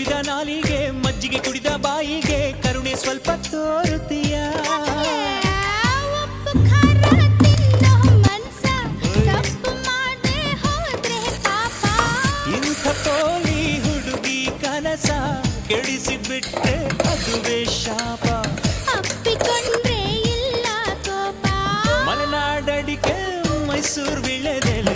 ನುಡಿದ ನಾಲಿಗೆ ಮಜ್ಜಿಗೆ ಕುಡಿದ ಬಾಯಿಗೆ ಕರುಣೆ ಸ್ವಲ್ಪ ತೋರುತ್ತೀಯ. ಇಂಥ ತೋಲಿ ಹುಡುಗಿ ಕನಸ ಕೆಡಿಸಿಬಿಟ್ಟೆ ಅದುವೇ ಶಾಪ. ಅಪ್ಪಿಕೊಂಡ್ರೆ ಇಲ್ಲ ಕೋಪ. ಮಲೆನಾಡಡಿಕೆ ಮೈಸೂರು ವಿಳೆದೆಲೆ